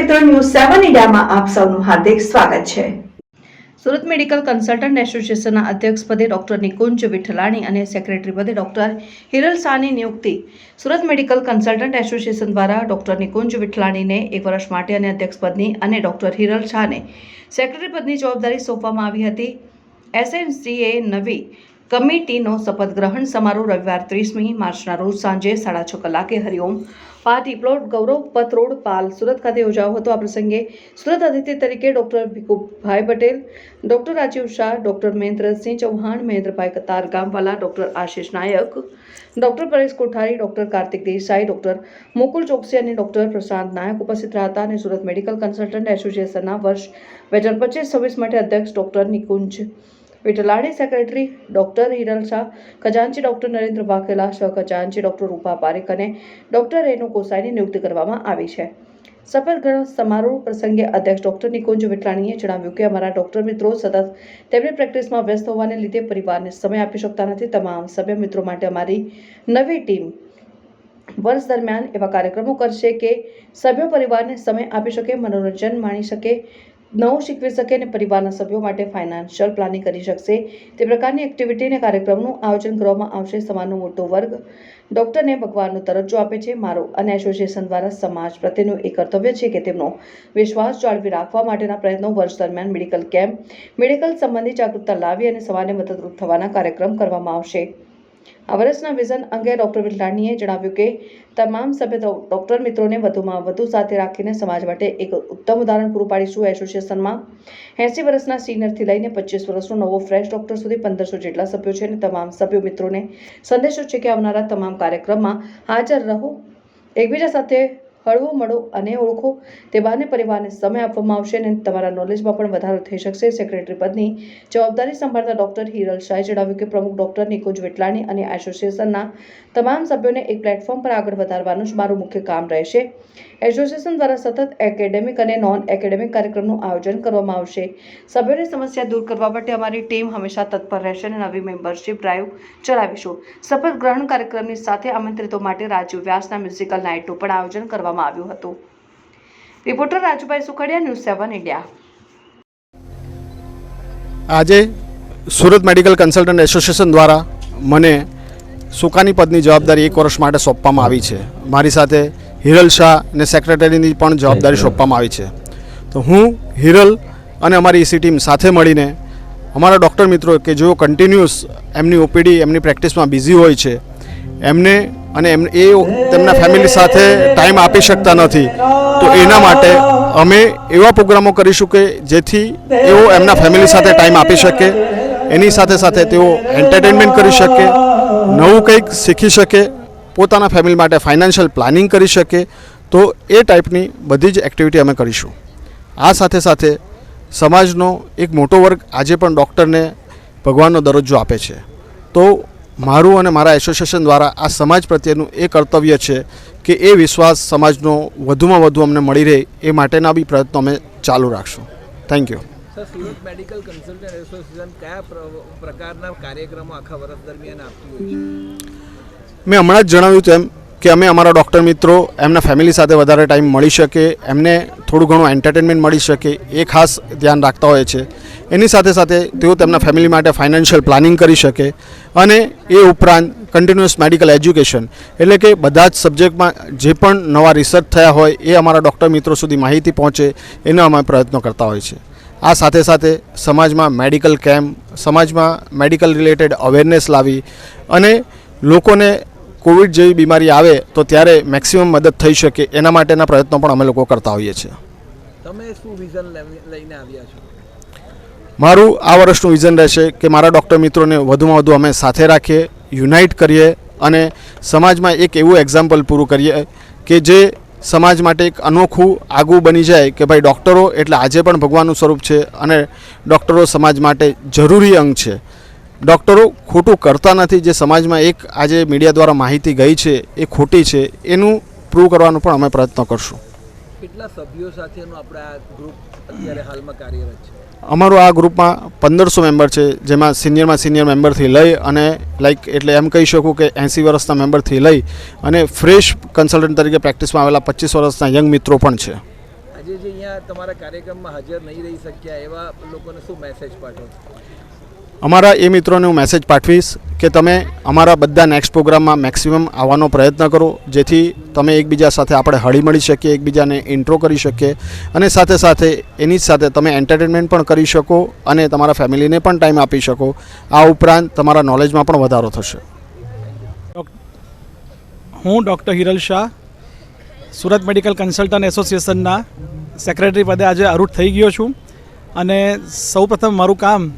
મિત્રો ન્યૂઝ સેવન ઇન્ડિયામાં આપ સૌનું હાર્દિક સ્વાગત છે. સુરત મેડિકલ કન્સલ્ટન્ટ એસોસિએશનના અધ્યક્ષ પદે ડોક્ટર નિકુંજ વિઠલાણી અને સેક્રેટરી પદે ડોક્ટર હિરલ શાહની નિયુક્તિ. સુરત મેડિકલ કન્સલ્ટન્ટ એસોસિએશન દ્વારા ડોક્ટર નિકુંજ વિઠલાણીને એક વર્ષ માટે અને અધ્યક્ષ પદની અને ડોક્ટર હિરલ શાહને સેક્રેટરી પદની જવાબદારી સોંપવામાં આવી હતી. એસએમસીએ નવી કમિટીનો શપથ ગ્રહણ સમારોહ રવિવાર ત્રીસમી માર્ચના રોજ સાંજે સાડા છ કલાકે હરિઓમ પાર્ટી પ્લોટ ગૌરવ પથ રોડ પાલ સુરત ખાતે યોજાયો હતો. આ પ્રસંગે સુરત અતિથિ તરીકે doctor Bhikhubhai Patel, doctor Rajiv Shah, doctor Mahendrasinh Chauhan, Mahendrabhai Katargamwala doctor Ashish Nayak, doctor Paresh Kothari, doctor Kartik Desai, doctor Mukul Choksi અને ડોક્ટર પ્રશાંત નાયક ઉપસ્થિત રહ્યા હતા અને સુરત મેડિકલ કન્સલ્ટન્ટ એસોસિએશનના વર્ષ બે હજાર પચીસ છવ્વીસ માટે અધ્યક્ષ doctor Nikunj Vithlani secretary doctor Hiral Shah ખજાનચી doctor Narendra Vaghela સહ ખજાનચી ડોક્ટર રૂપા પારેખ અને ડોક્ટર રેનુ કોસાઈની નિયુક્તિ કરવામાં આવી છે. ગ્રહણ સમારોહ પ્રસંગે અધ્યક્ષ ડોક્ટર નિકુંજ વિઠલાણીએ જણાવ્યું કે અમારા ડોક્ટર મિત્રો સતત તેમની પ્રેક્ટિસમાં વ્યસ્ત હોવાને લીધે પરિવારને સમય આપી શકતા નથી. તમામ સભ્ય મિત્રો માટે અમારી નવી ટીમ વર્ષ દરમિયાન એવા કાર્યક્રમો કરશે કે સભ્યો પરિવારને સમય આપી શકે, મનોરંજન માણી શકે નવું શીખવી શકે અને પરિવારના સભ્યો માટે ફાઇનાન્શિયલ પ્લાનિંગ કરી શકશે. તે પ્રકારની એક્ટિવિટી અને કાર્યક્રમનું આયોજન કરવામાં આવશે. સમાજનો મોટો વર્ગ ડૉક્ટરને ભગવાનનો દરજ્જો આપે છે. મારો અને એસોસિએશન દ્વારા સમાજ પ્રત્યેનું એ કર્તવ્ય છે કે તેમનો વિશ્વાસ જાળવી રાખવા માટેના પ્રયત્નો વર્ષ દરમિયાન મેડિકલ કેમ્પ મેડિકલ સંબંધી જાગૃતતા લાવી અને સમાજને મદદરૂપ થવાના કાર્યક્રમ કરવામાં આવશે. આ વર્ષના વિઝન અંગે ડોક્ટર વિલ્લાણીએ જણાવ્યું કે, તમામ સભ્ય ડોક્ટર મિત્રોને વધુમાં વધુ સાથે રાખીને સમાજ માટે એક ઉત્તમ ઉદાહરણ પૂરું પાડીશું એસોસિએશનમાં. એંસી વર્ષના સિનિયરથી લઈને પચીસ વર્ષનો નવો ફ્રેશ ડોક્ટર સુધી પંદરસો જેટલા સભ્યો છે અને તમામ સભ્યો મિત્રોને સંદેશો છે કે આવનારા તમામ કાર્યક્રમમાં હાજર રહો. એકબીજા સાથે હળવું, મળો અને ઓળખો. તે બહાને પરિવારને સમય આપવામાં આવશે અને તમારા નોલેજમાં પણ વધારો થઈ શકશે. સેક્રેટરી પદની જવાબદારી સંભાળતા ડોક્ટર હિરલ શાહે જણાવ્યું કે પ્રમુખ ડોક્ટર નિકુંજ વિટલાણી અને એસોસિએશનના તમામ સભ્યોને એક પ્લેટફોર્મ પર આગળ વધારવાનું જ મારું મુખ્ય કામ રહેશે. એસોસિએશન દ્વારા સતત એકેડેમિક અને નોન એકેડેમિક કાર્યક્રમનું આયોજન કરવામાં આવશે. સભ્યોની સમસ્યા દૂર કરવા માટે અમારી ટીમ હંમેશા તત્પર રહેશે અને નવી મેમ્બરશિપ ડ્રાઈવ ચલાવીશું. શપથ ગ્રહણ કાર્યક્રમની સાથે આમંત્રિતો માટે રાજીવ વ્યાસના મ્યુઝિકલ નાઇટનું પણ આયોજન કરવામાં આવ્યું હતું. Reporter Rajubhai Sukhadiya news seven India. આજે સુરત મેડિકલ કન્સલ્ટન્ટ એસોસિએશન દ્વારા મને સુકાની પદની જવાબદારી એક વર્ષ માટે સોંપવામાં આવી છે. મારી સાથે હિરલ શાહ અને સેક્રેટરીની પણ જવાબદારી સોંપવામાં આવી છે. તો હું હિરલ અને અમારી ઈસી ટીમ સાથે મળીને અમારા ડૉક્ટર મિત્રો કે જેઓ કન્ટિન્યુઅસ એમની ઓપીડી એમની પ્રેક્ટિસમાં બિઝી હોય છે એમને અને એમ એ તેમના ફેમિલી સાથે ટાઈમ આપી શકતા નથી. તો એના માટે અમે એવા પ્રોગ્રામો કરીશું કે જેથી તેઓ એમના ફેમિલી સાથે ટાઈમ આપી શકે, એની સાથે સાથે તેઓ એન્ટરટેનમેન્ટ કરી શકે, નવું કંઈક શીખી શકે, પોતાના ફેમિલી માટે ફાઇનાન્શિયલ પ્લાનિંગ કરી શકે. તો એ ટાઈપની બધી જ એક્ટિવિટી અમે કરીશું. આ સાથે સાથે સમાજનો એક મોટો વર્ગ આજે પણ ડૉક્ટરને ભગવાનનો દરજ્જો આપે છે. તો મારું અને મારા એસોસિએશન દ્વારા આ સમાજ પ્રત્યેનું એ કર્તવ્ય છે કે એ વિશ્વાસ સમાજનો વધુમાં વધુ અમને મળી રહે એ માટેના બી પ્રયત્નો અમે ચાલુ રાખશું. Thank you medical consultant association કયા પ્રકારના કાર્યક્રમો આખા વર્ષ દરમિયાન આપતી હોય છે? મેં હમણાં જ જણાવ્યું તેમ કે અમે અમારા ડૉક્ટર મિત્રો, એમના ફેમિલી સાથે વધારે ટાઈમ મળી શકે, એમને થોડું ઘણું એન્ટરટેનમેન્ટ મળી શકે, એ ખાસ ધ્યાન રાખતા હોય છે. એની સાથે સાથે તેઓ તેમના ફેમિલી માટે ફાઇનાન્શિયલ પ્લાનિંગ કરી શકે અને એ ઉપરાંત કન્ટિન્યુઅસ મેડિકલ એજ્યુકેશન એટલે કે બધા જ સબ્જેક્ટમાં જે પણ નવા રિસર્ચ થયા હોય, એ અમારા ડૉક્ટર મિત્રો સુધી માહિતી પહોંચે, એનો અમે પ્રયત્નો કરતા હોય છે. આ સાથે સાથે સમાજમાં મેડિકલ કેમ્પ સમાજમાં મેડિકલ રિલેટેડ અવેરનેસ લાવી અને લોકોને કોવિડ જેવી બીમારી આવે તો ત્યારે મેક્સિમમ મદદ થઈ શકે એના માટેના પ્રયત્નો પણ અમે લોકો કરતા હોઈએ છીએ. તમે શું વિઝન લઈને આવ્યા છો? મારું આ વર્ષનું વિઝન રહેશે કે મારા ડૉક્ટર મિત્રોને વધુમાં વધુ અમે સાથે રાખીએ યુનાઇટ કરીએ અને સમાજમાં એક એવું એક્ઝામ્પલ પૂરું કરીએ કે જે સમાજ માટે એક અનોખું આગવું બની જાય કે ભાઈ ડૉક્ટરો એટલે આજે પણ ભગવાનનું સ્વરૂપ છે અને ડૉક્ટરો સમાજ માટે જરૂરી અંગ છે. ડૉક્ટરો ખોટું કરતા નથી જે સમાજમાં એક આજે મીડિયા દ્વારા માહિતી ગઈ છે એ ખોટી છે એનું પ્રૂવ કરવાનો પણ અમે પ્રયત્ન કરશું. કેટલા સભ્યો સાથેનો આપણા આ ગ્રુપ અત્યારે હાલમાં કાર્યરત છે? અમારું આ ગ્રુપમાં પંદરસો મેમ્બર છે જેમાં સિનિયરમાં સિનિયર મેમ્બરથી લઈ અને લાઈક એટલે એમ કહી શકું કે એંસી વર્ષના મેમ્બરથી લઈ અને ફ્રેશ કન્સલ્ટન્ટ તરીકે પ્રેક્ટિસમાં આવેલા પચીસ વર્ષના યંગ મિત્રો પણ છે. આજે આજે જે અહીંયા તમારા કાર્યક્રમમાં હાજર નહીં રહી શક્યા એવા લોકોને શું મેસેજ પાઠવો અમારા એ મિત્રોને હું મેસેજ પાઠવીશ કે તમે અમારા બધા નેક્સ્ટ પ્રોગ્રામમાં મેક્સિમમ આવવાનો પ્રયત્ન કરો, જેથી તમે એકબીજા સાથે આપણે હળી મળી શકીએ, એકબીજાને ઇન્ટ્રો કરી શકીએ અને સાથે સાથે એની સાથે તમે એન્ટરટેનમેન્ટ પણ કરી શકો અને તમારા ફેમિલીને પણ ટાઈમ આપી શકો. આ ઉપરાંત તમારા નોલેજમાં પણ વધારો થશે. હું doctor Hiral Shah, Surat medical consultant એસોસિએશનના સેક્રેટરી પદે આજે અરૂટ થઈ ગયો છું. અને સૌપ્રથમ મારું કામ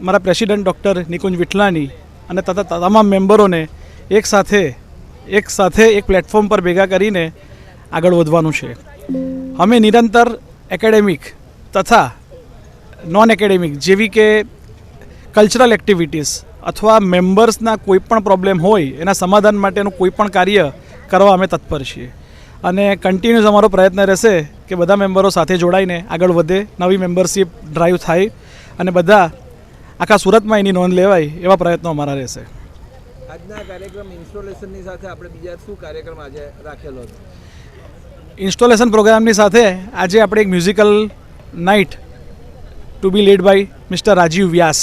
મારા પ્રેસિડેન્ટ ડૉક્ટર નિકુંજ વિઠલાની અને તથા તમામ મેમ્બરોને એક સાથે એક સાથે એક પ્લેટફોર્મ પર ભેગા કરીને આગળ વધવાનું છે. અમે નિરંતર એકેડેમિક તથા નોન એકેડેમિક જેવી કે કલ્ચરલ એક્ટિવિટીઝ અથવા મેમ્બર્સના કોઈપણ પ્રોબ્લેમ હોય, એના સમાધાન માટેનું કોઈપણ કાર્ય કરવા અમે તત્પર છીએ. અને કન્ટિન્યુઅસ અમારો પ્રયત્ન રહેશે કે બધા મેમ્બરો સાથે જોડાઈને આગળ વધે, નવી મેમ્બરશીપ ડ્રાઈવ થાય અને બધા આખા સુરતમાં એની નોંધ લેવાય એવા પ્રયત્નો અમારા રહેશે. આજના કાર્યક્રમ ઇન્સ્ટોલેશનની સાથે આપણે બીજા શું કાર્યક્રમ આજે રાખેલો હતો? ઇન્સ્ટોલેશન પ્રોગ્રામની સાથે આજે આપણે એક musical night to be lead by mister Rajiv Vyas.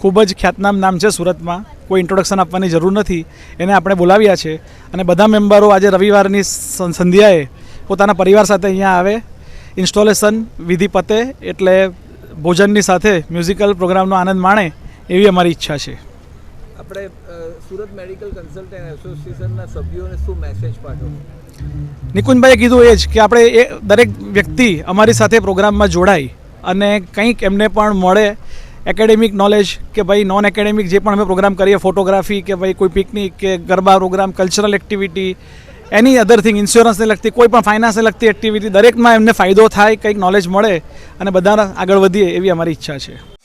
ખૂબ જ ખ્યાતનામ નામ છે સુરતમાં. કોઈ ઇન્ટ્રોડક્શન આપવાની જરૂર નથી. એને આપણે બોલાવ્યા છે અને બધા મેમ્બરો આજે રવિવારની સંધ્યાએ પોતાના પરિવાર સાથે અહીંયા આવે. ઇન્સ્ટોલેશન વિધિ પતે એટલે ભોજનની સાથે મ્યુઝિકલ પ્રોગ્રામનો આનંદ માણે એવી અમારી ઈચ્છા છે. આપણે સુરત મેડિકલ કન્સલ્ટન્ટ એસોસિએશનના સભ્યોને શું મેસેજ પાઠવો? નિકુંજભાઈએ કીધું એ જ કે આપણે એ દરેક વ્યક્તિ અમારી સાથે પ્રોગ્રામમાં જોડાય અને કંઈક એમને પણ મળે એકેડેમિક નોલેજ કે ભાઈ નોન એકેડેમિક જે પણ અમે પ્રોગ્રામ કરીએ ફોટોગ્રાફી કે ભાઈ કોઈ પિકનિક કે garba program cultural activity any other thing ઇન્સ્યોરન્સને લગતી, કોઈ પણ ફાઇનાન્સને લગતી એક્ટિવિટી દરેકમાં એમને ફાયદો થાય, કંઈક નોલેજ મળે અને બધાને આગળ વધીએ એવી અમારી ઈચ્છા છે.